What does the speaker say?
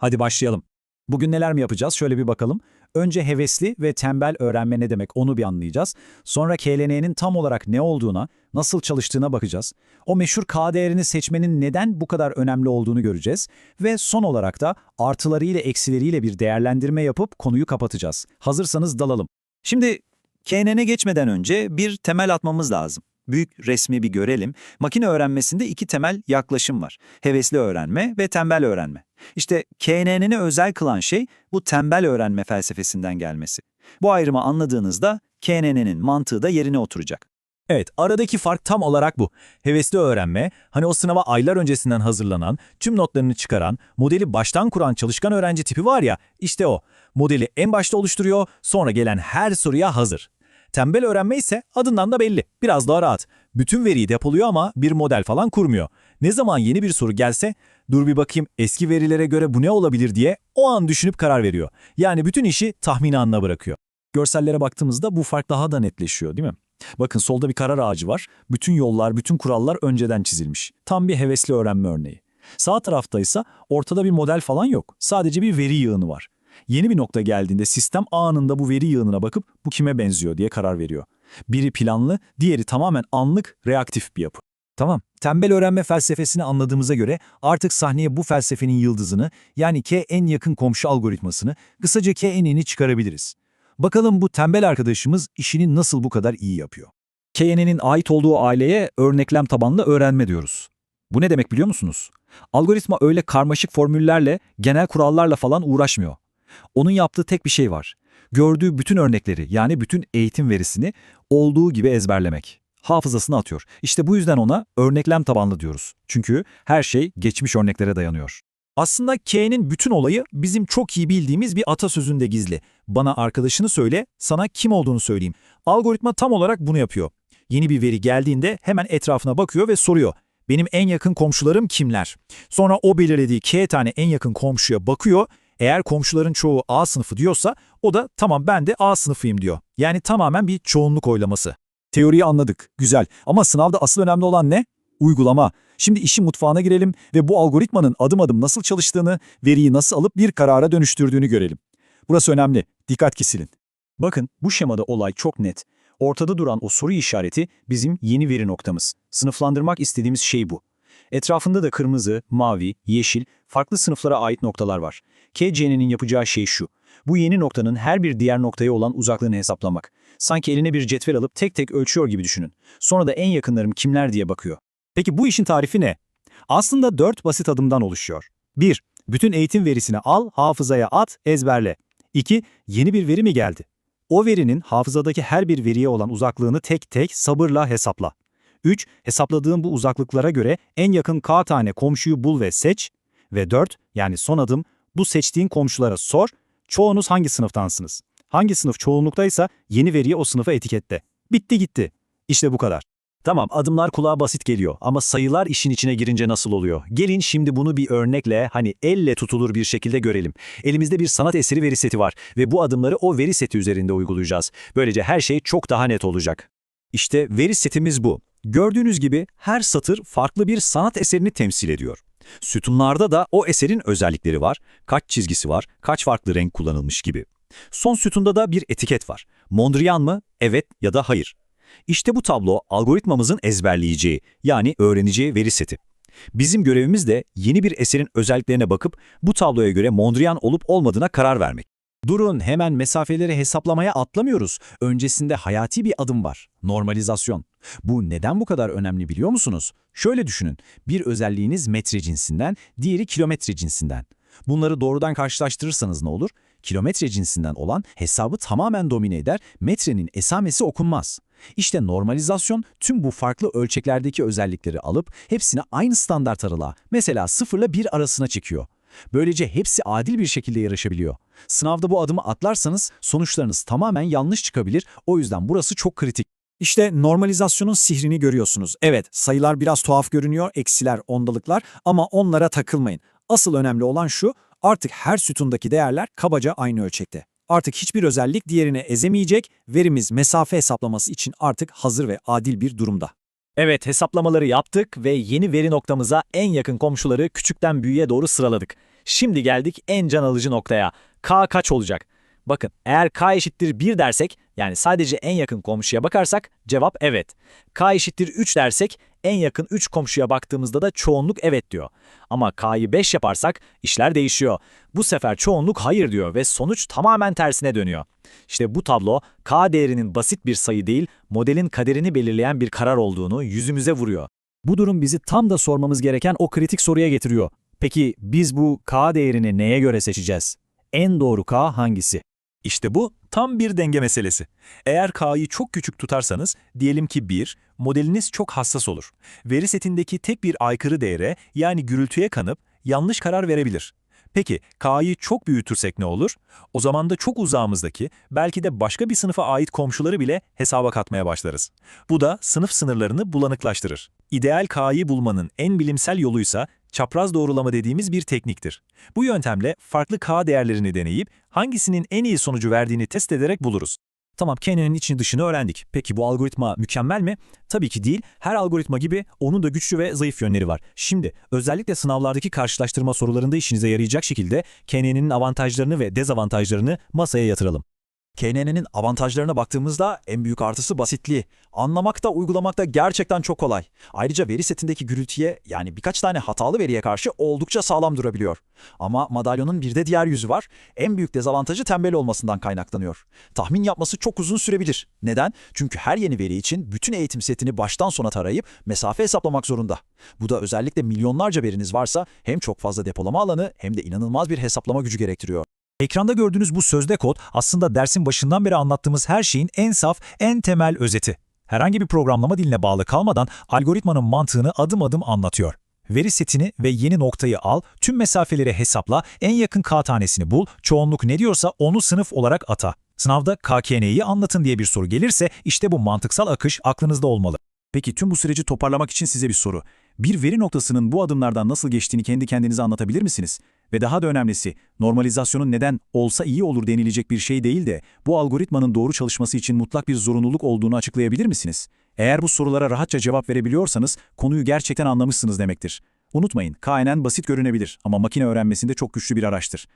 Hadi başlayalım. Bugün neler mi yapacağız? Şöyle bir bakalım. Önce hevesli ve tembel öğrenme ne demek onu bir anlayacağız. Sonra KLN'nin tam olarak ne olduğuna, nasıl çalıştığına bakacağız. O meşhur K değerini seçmenin neden bu kadar önemli olduğunu göreceğiz. Ve son olarak da artılarıyla eksileriyle bir değerlendirme yapıp konuyu kapatacağız. Hazırsanız dalalım. Şimdi KNN'e geçmeden önce bir temel atmamız lazım. Büyük resmi bir görelim. Makine öğrenmesinde iki temel yaklaşım var. Hevesli öğrenme ve tembel öğrenme. İşte KNN'i özel kılan şey bu tembel öğrenme felsefesinden gelmesi. Bu ayrımı anladığınızda KNN'in mantığı da yerine oturacak. Evet, aradaki fark tam olarak bu. Hevesli öğrenme, hani o sınava aylar öncesinden hazırlanan, tüm notlarını çıkaran, modeli baştan kuran çalışkan öğrenci tipi var ya, işte o. Modeli en başta oluşturuyor, sonra gelen her soruya hazır. Tembel öğrenme ise adından da belli, biraz daha rahat. Bütün veriyi depoluyor ama bir model falan kurmuyor. Ne zaman yeni bir soru gelse, dur bir bakayım eski verilere göre bu ne olabilir diye o an düşünüp karar veriyor. Yani bütün işi tahmini anına bırakıyor. Görsellere baktığımızda bu fark daha da netleşiyor değil mi? Bakın solda bir karar ağacı var. Bütün yollar, bütün kurallar önceden çizilmiş. Tam bir hevesli öğrenme örneği. Sağ tarafta ise ortada bir model falan yok. Sadece bir veri yığını var. Yeni bir nokta geldiğinde sistem anında bu veri yığınına bakıp bu kime benziyor diye karar veriyor. Biri planlı, diğeri tamamen anlık, reaktif bir yapı. Tamam, tembel öğrenme felsefesini anladığımıza göre artık sahneye bu felsefenin yıldızını yani K en yakın komşu algoritmasını, kısaca KNN'i çıkarabiliriz. Bakalım bu tembel arkadaşımız işini nasıl bu kadar iyi yapıyor? KNN'in ait olduğu aileye örneklem tabanlı öğrenme diyoruz. Bu ne demek biliyor musunuz? Algoritma öyle karmaşık formüllerle, genel kurallarla falan uğraşmıyor. Onun yaptığı tek bir şey var. Gördüğü bütün örnekleri yani bütün eğitim verisini olduğu gibi ezberlemek. Hafızasına atıyor. İşte bu yüzden ona örneklem tabanlı diyoruz. Çünkü her şey geçmiş örneklere dayanıyor. Aslında K'nin bütün olayı bizim çok iyi bildiğimiz bir atasözünde gizli. Bana arkadaşını söyle, sana kim olduğunu söyleyeyim. Algoritma tam olarak bunu yapıyor. Yeni bir veri geldiğinde hemen etrafına bakıyor ve soruyor. Benim en yakın komşularım kimler? Sonra o belirlediği K tane en yakın komşuya bakıyor. Eğer komşuların çoğu A sınıfı diyorsa o da tamam ben de A sınıfıyım diyor. Yani tamamen bir çoğunluk oylaması. Teoriyi anladık. Güzel. Ama sınavda asıl önemli olan ne? Uygulama. Şimdi işin mutfağına girelim ve bu algoritmanın adım adım nasıl çalıştığını, veriyi nasıl alıp bir karara dönüştürdüğünü görelim. Burası önemli. Dikkat kesilin. Bakın bu şemada olay çok net. Ortada duran o soru işareti bizim yeni veri noktamız. Sınıflandırmak istediğimiz şey bu. Etrafında da kırmızı, mavi, yeşil, farklı sınıflara ait noktalar var. KCN'nin yapacağı şey şu. Bu yeni noktanın her bir diğer noktaya olan uzaklığını hesaplamak. Sanki eline bir cetvel alıp tek tek ölçüyor gibi düşünün. Sonra da en yakınlarım kimler diye bakıyor. Peki bu işin tarifi ne? Aslında dört basit adımdan oluşuyor. 1. Bütün eğitim verisini al, hafızaya at, ezberle. 2. Yeni bir veri mi geldi? O verinin hafızadaki her bir veriye olan uzaklığını tek tek sabırla hesapla. 3. Hesapladığın bu uzaklıklara göre en yakın K tane komşuyu bul ve seç. Ve 4. Yani son adım bu seçtiğin komşulara sor. Çoğunuz hangi sınıftansınız? Hangi sınıf çoğunluktaysa yeni veriyi o sınıfa etiketle. Bitti gitti. İşte bu kadar. Tamam adımlar kulağa basit geliyor ama sayılar işin içine girince nasıl oluyor? Gelin şimdi bunu bir örnekle hani elle tutulur bir şekilde görelim. Elimizde bir sanat eseri veri seti var ve bu adımları o veri seti üzerinde uygulayacağız. Böylece her şey çok daha net olacak. İşte veri setimiz bu. Gördüğünüz gibi her satır farklı bir sanat eserini temsil ediyor. Sütunlarda da o eserin özellikleri var, kaç çizgisi var, kaç farklı renk kullanılmış gibi. Son sütunda da bir etiket var. Mondrian mı? Evet ya da hayır. İşte bu tablo algoritmamızın ezberleyeceği yani öğreneceği veri seti. Bizim görevimiz de yeni bir eserin özelliklerine bakıp bu tabloya göre Mondrian olup olmadığına karar vermek. Durun hemen mesafeleri hesaplamaya atlamıyoruz. Öncesinde hayati bir adım var. Normalizasyon. Bu neden bu kadar önemli biliyor musunuz? Şöyle düşünün. Bir özelliğiniz metre cinsinden, diğeri kilometre cinsinden. Bunları doğrudan karşılaştırırsanız ne olur? Kilometre cinsinden olan hesabı tamamen domine eder, metrenin esamesi okunmaz. İşte normalizasyon tüm bu farklı ölçeklerdeki özellikleri alıp hepsini aynı standart aralığa, mesela 0 ile 1 arasına çekiyor. Böylece hepsi adil bir şekilde yarışabiliyor. Sınavda bu adımı atlarsanız sonuçlarınız tamamen yanlış çıkabilir, o yüzden burası çok kritik. İşte normalizasyonun sihrini görüyorsunuz. Evet, sayılar biraz tuhaf görünüyor, eksiler, ondalıklar ama onlara takılmayın. Asıl önemli olan şu, artık her sütundaki değerler kabaca aynı ölçekte. Artık hiçbir özellik diğerini ezemeyecek, verimiz mesafe hesaplaması için artık hazır ve adil bir durumda. Evet, hesaplamaları yaptık ve yeni veri noktamıza en yakın komşuları küçükten büyüğe doğru sıraladık. Şimdi geldik en can alıcı noktaya. K kaç olacak? Bakın eğer K eşittir 1 dersek yani sadece en yakın komşuya bakarsak cevap evet. K eşittir 3 dersek en yakın 3 komşuya baktığımızda da çoğunluk evet diyor. Ama K'yı 5 yaparsak işler değişiyor. Bu sefer çoğunluk hayır diyor ve sonuç tamamen tersine dönüyor. İşte bu tablo K değerinin basit bir sayı değil, modelin kaderini belirleyen bir karar olduğunu yüzümüze vuruyor. Bu durum bizi tam da sormamız gereken o kritik soruya getiriyor. Peki biz bu K değerini neye göre seçeceğiz? En doğru K hangisi? İşte bu tam bir denge meselesi. Eğer K'yı çok küçük tutarsanız, diyelim ki 1, modeliniz çok hassas olur. Veri setindeki tek bir aykırı değere yani gürültüye kanıp yanlış karar verebilir. Peki K'yı çok büyütürsek ne olur? O zaman da çok uzağımızdaki, belki de başka bir sınıfa ait komşuları bile hesaba katmaya başlarız. Bu da sınıf sınırlarını bulanıklaştırır. İdeal K'yı bulmanın en bilimsel yoluysa çapraz doğrulama dediğimiz bir tekniktir. Bu yöntemle farklı K değerlerini deneyip hangisinin en iyi sonucu verdiğini test ederek buluruz. Tamam, Kene'nin içini dışını öğrendik. Peki bu algoritma mükemmel mi? Tabii ki değil. Her algoritma gibi onun da güçlü ve zayıf yönleri var. Şimdi özellikle sınavlardaki karşılaştırma sorularında işinize yarayacak şekilde KNN'in avantajlarını ve dezavantajlarını masaya yatıralım. KNN'in avantajlarına baktığımızda en büyük artısı basitliği. Anlamakta, uygulamakta gerçekten çok kolay. Ayrıca veri setindeki gürültüye yani birkaç tane hatalı veriye karşı oldukça sağlam durabiliyor. Ama madalyonun bir de diğer yüzü var. En büyük dezavantajı tembel olmasından kaynaklanıyor. Tahmin yapması çok uzun sürebilir. Neden? Çünkü her yeni veri için bütün eğitim setini baştan sona tarayıp mesafe hesaplamak zorunda. Bu da özellikle milyonlarca veriniz varsa hem çok fazla depolama alanı hem de inanılmaz bir hesaplama gücü gerektiriyor. Ekranda gördüğünüz bu sözde kod aslında dersin başından beri anlattığımız her şeyin en saf, en temel özeti. Herhangi bir programlama diline bağlı kalmadan algoritmanın mantığını adım adım anlatıyor. Veri setini ve yeni noktayı al, tüm mesafeleri hesapla, en yakın K tanesini bul, çoğunluk ne diyorsa onu sınıf olarak ata. Sınavda KKN'yi anlatın diye bir soru gelirse işte bu mantıksal akış aklınızda olmalı. Peki tüm bu süreci toparlamak için size bir soru. Bir veri noktasının bu adımlardan nasıl geçtiğini kendi kendinize anlatabilir misiniz? Ve daha da önemlisi, normalizasyonun neden olsa iyi olur denilecek bir şey değil de bu algoritmanın doğru çalışması için mutlak bir zorunluluk olduğunu açıklayabilir misiniz? Eğer bu sorulara rahatça cevap verebiliyorsanız konuyu gerçekten anlamışsınız demektir. Unutmayın, KNN basit görünebilir ama makine öğrenmesinde çok güçlü bir araçtır.